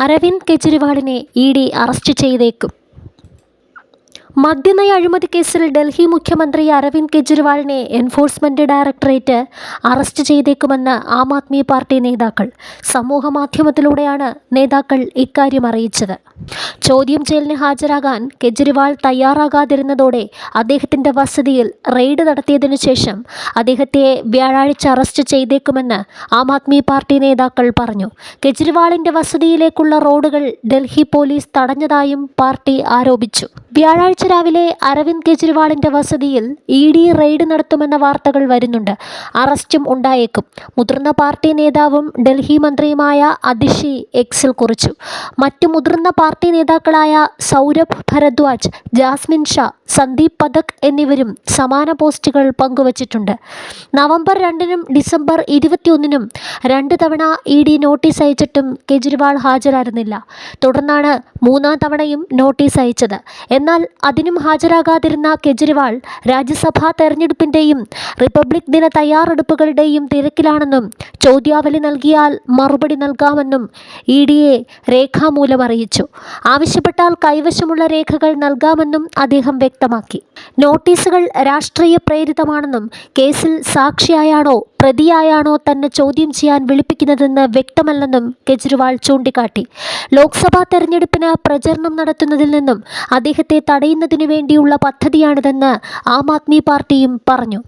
അരവിന്ദ് കെജ്രിവാളിനെ E D arrest ചെയ്തേക്കും. മദ്യനയ അഴിമതി കേസിൽ ഡൽഹി മുഖ്യമന്ത്രി അരവിന്ദ് കെജ്രിവാളിനെ എൻഫോഴ്സ്മെന്റ് ഡയറക്ടറേറ്റ് അറസ്റ്റ് ചെയ്തേക്കുമെന്ന് ആം ആദ്മി പാർട്ടി നേതാക്കൾ. സമൂഹമാധ്യമത്തിലൂടെയാണ് നേതാക്കൾ ഇക്കാര്യം അറിയിച്ചത്. ചോദ്യം ചെയ്യലിന് ഹാജരാകാൻ കെജ്രിവാൾ തയ്യാറാകാതിരുന്നതോടെ അദ്ദേഹത്തിന്റെ വസതിയിൽ റെയ്ഡ് നടത്തിയതിനു ശേഷം അദ്ദേഹത്തെ വ്യാഴാഴ്ച അറസ്റ്റ് ചെയ്തേക്കുമെന്ന് ആം ആദ്മി പാർട്ടി നേതാക്കൾ പറഞ്ഞു. കെജ്രിവാളിന്റെ വസതിയിലേക്കുള്ള റോഡുകൾ ഡൽഹി പോലീസ് തടഞ്ഞതായും പാർട്ടി ആരോപിച്ചു. വ്യാഴാഴ്ച രാവിലെ അരവിന്ദ് കെജ്രിവാളിന്റെ വസതിയിൽ ഇ ഡി റെയ്ഡ് നടത്തുമെന്ന വാർത്തകൾ വരുന്നുണ്ട്. അറസ്റ്റും ഉണ്ടായേക്കും. മുതിർന്ന പാർട്ടി നേതാവും ഡൽഹി മന്ത്രിയുമായ അതിഷി എക്സിൽ കുറിച്ചു. മറ്റു മുതിർന്ന പാർട്ടി നേതാക്കളായ സൗരഭ് ഭരദ്വാജ് ജാസ്മിൻ ഷാ സന്ദീപ് പഥക് എന്നിവരും സമാന പോസ്റ്റുകൾ പങ്കുവച്ചിട്ടുണ്ട്. നവംബർ രണ്ടിനും ഡിസംബർ ഇരുപത്തിയൊന്നിനും രണ്ട് തവണ ഇ ഡി നോട്ടീസ് അയച്ചിട്ടും കെജ്രിവാൾ ഹാജരായിരുന്നില്ല. തുടർന്നാണ് മൂന്നാം തവണയും നോട്ടീസ് അയച്ചത്. എന്നാൽ അതിനും ഹാജരാകാതിരുന്ന കെജ്രിവാൾ രാജ്യസഭാ തെരഞ്ഞെടുപ്പിന്റെയും റിപ്പബ്ലിക് ദിന തയ്യാറെടുപ്പുകളുടെയും തിരക്കിലാണെന്നും ചോദ്യാവലി നൽകിയാൽ മറുപടി നൽകാമെന്നും ഇ ഡിയെ രേഖാമൂലം അറിയിച്ചു. ആവശ്യപ്പെട്ടാൽ കൈവശമുള്ള രേഖകൾ നൽകാമെന്നും അദ്ദേഹം വ്യക്തമാക്കി. നോട്ടീസുകൾ രാഷ്ട്രീയ പ്രേരിതമാണെന്നും കേസിൽ സാക്ഷിയായാണോ പ്രതിയായാണോ തന്നെ ചോദ്യം ചെയ്യാൻ വിളിപ്പിക്കുന്നതെന്ന് വ്യക്തമല്ലെന്നും കെജ്രിവാൾ ചൂണ്ടിക്കാട്ടി. ലോക്സഭാ തെരഞ്ഞെടുപ്പിന് പ്രചരണം നടത്തുന്നതിൽ നിന്നും അദ്ദേഹത്തെ തടയുന്നതിനു വേണ്ടിയുള്ള പദ്ധതിയാണിതെന്ന് ആം ആദ്മി പാർട്ടിയും പറഞ്ഞു.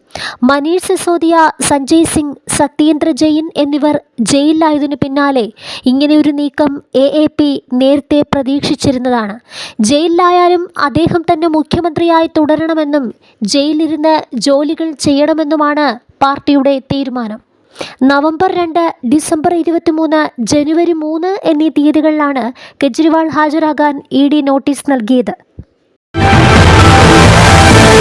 മനീഷ് സിസോദിയ സഞ്ജയ് സിംഗ് സത്യേന്ദ്ര ജെയിൻ എന്നിവർ ജയിലിലായതിനു പിന്നാലെ ഇങ്ങനെയൊരു നീക്കം എ എ പി നേരത്തെ പ്രതീക്ഷിച്ചിരുന്നതാണ്. ജയിലിലായാലും അദ്ദേഹം തന്നെ മുഖ്യമന്ത്രിയായി തുടരണമെന്നും ജയിലിരുന്ന് ജോലികൾ ചെയ്യണമെന്നുമാണ് പാർട്ടിയുടെ തീരുമാനം. നവംബർ രണ്ട് ഡിസംബർ ഇരുപത്തിമൂന്ന് ജനുവരി മൂന്ന് എന്നീ തീയതികളിലാണ് കെജ്രിവാൾ ഹാജരാകാൻ ഇ ഡി നോട്ടീസ് നൽകിയത്.